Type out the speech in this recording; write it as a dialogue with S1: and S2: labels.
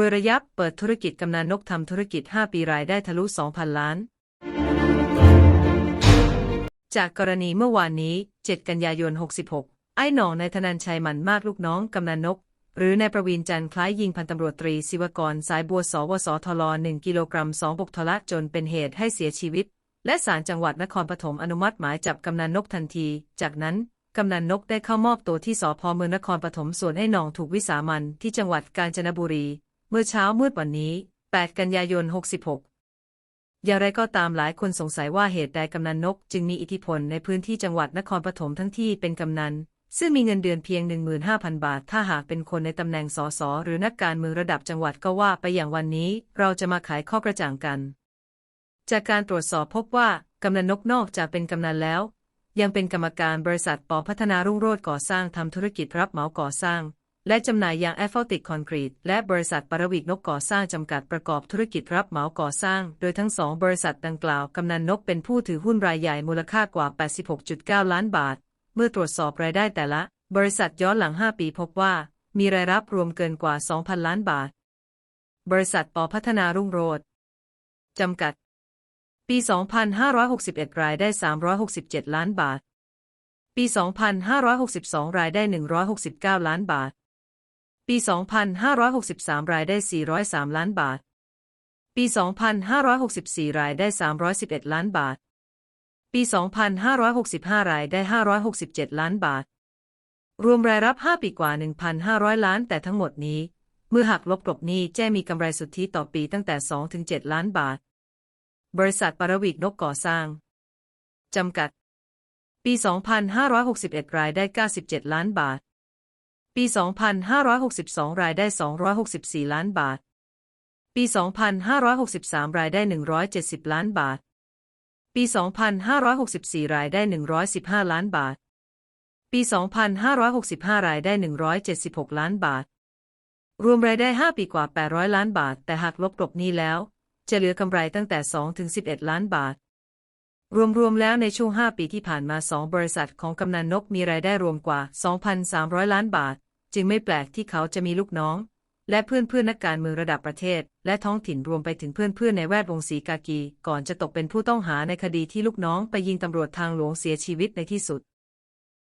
S1: วยระยับเปิดธุรกิจกำนันนกทำธุรกิจ 5 ปีรายได้ทะลุ 2,000 ล้าน จากกรณีเมื่อวานนี้ 7 กันยายน 66 ไอ้หน่องนายธนันชัยหมันมากลูกน้องกำนันนก หรือนายประวินจันทร์คล้ายยิงพันตำรวจตรีศิวกรสายบัวสวสทล1กิโลกรัม2บกทละจนเป็นเหตุให้เสียชีวิต และศาลจังหวัดนครปฐมอนุมัติหมายจับกำนันนกทันที จากนั้นกำนันนกได้เข้ามอบตัวที่สพเมืองนครปฐมส่วนไอ้หน่องถูกวิสามันที่จังหวัดกาญจนบุรี เมื่อเช้ามืดวันนี้ 8 กันยายน 66 อย่างไรก็ตามหลายคนสงสัยว่าเหตุใดกำนันนก จึงมีอิทธิพลในพื้นที่จังหวัดนครปฐมทั้งที่เป็นกำนัน ซึ่งมีเงินเดือนเพียง 15,000 บาท ถ้าหากเป็นคนในตำแหน่งสสหรือนักการเมืองระดับจังหวัดก็ว่าไปอย่างวันนี้ เราจะมาไขข้อกระจ่างกัน จากการตรวจสอบพบว่ากำนันนกนอกจากเป็นกำนันแล้วยังเป็นกรรมการบริษัทปอพัฒนารุ่งโรจน์ก่อสร้างทำธุรกิจรับเหมาก่อสร้าง และจำหน่ายยางแอสฟัลติกคอนกรีต และบริษัทปรวิกนกก่อสร้างจำกัดประกอบธุรกิจรับเหมาก่อสร้าง โดยทั้งสองบริษัทดังกล่าวกำนันนกเป็นผู้ถือหุ้นรายใหญ่มูลค่ากว่า 86.9 ล้านบาท เมื่อตรวจสอบรายได้แต่ละ บริษัทย้อนหลัง 5 ปีพบว่า มีรายรับรวมเกินกว่า 2,000 ล้านบาท บริษัทปอพัฒนารุ่งโรจน์จำกัด ปี 2561 รายได้ 367 ล้านบาท ปี 2562 รายได้ 169 ล้านบาท ปี 2563 รายได้ 403 ล้านบาท ปี 2564 รายได้ 311 ล้านบาท ปี 2565 รายได้ 567 ล้านบาท รวมรายรับ 5 ปีกว่า 1,500 ล้าน แต่ทั้งหมดนี้ เมื่อหักลบกลบหนี้แจ้มีกำไรสุทธิต่อปีตั้งแต่ 2-7 ล้านบาท บริษัทปรวิกนกก่อสร้าง จำกัด ปี 2561 รายได้ 97 ล้านบาท ปี 2562 รายได้ 264 ล้านบาท ปี 2563 รายได้ 170 ล้านบาท ปี 2564 รายได้ 115 ล้านบาท ปี 2565 รายได้ 176 ล้านบาท รวมรายได้ 5 ปีกว่า 800 ล้านบาท แต่หากลบกลบนี้แล้ว จะเหลือกำไรตั้งแต่ 2 ถึง 11 ล้านบาทรวม ๆ แล้วในช่วง 5 ปีที่ผ่านมา 2 บริษัทของกำนันนกมีรายได้รวมกว่า 2,300 ล้านบาท จึงไม่แปลกที่เขาจะมีลูกน้อง และเพื่อนเพื่อนนักการเมืองระดับประเทศ และท้องถิ่นรวมไปถึงเพื่อนเพื่อนในแวดวงสีกากี ก่อนจะตกเป็นผู้ต้องหาในคดีที่ลูกน้องไปยิงตำรวจทางหลวงเสียชีวิตในที่สุด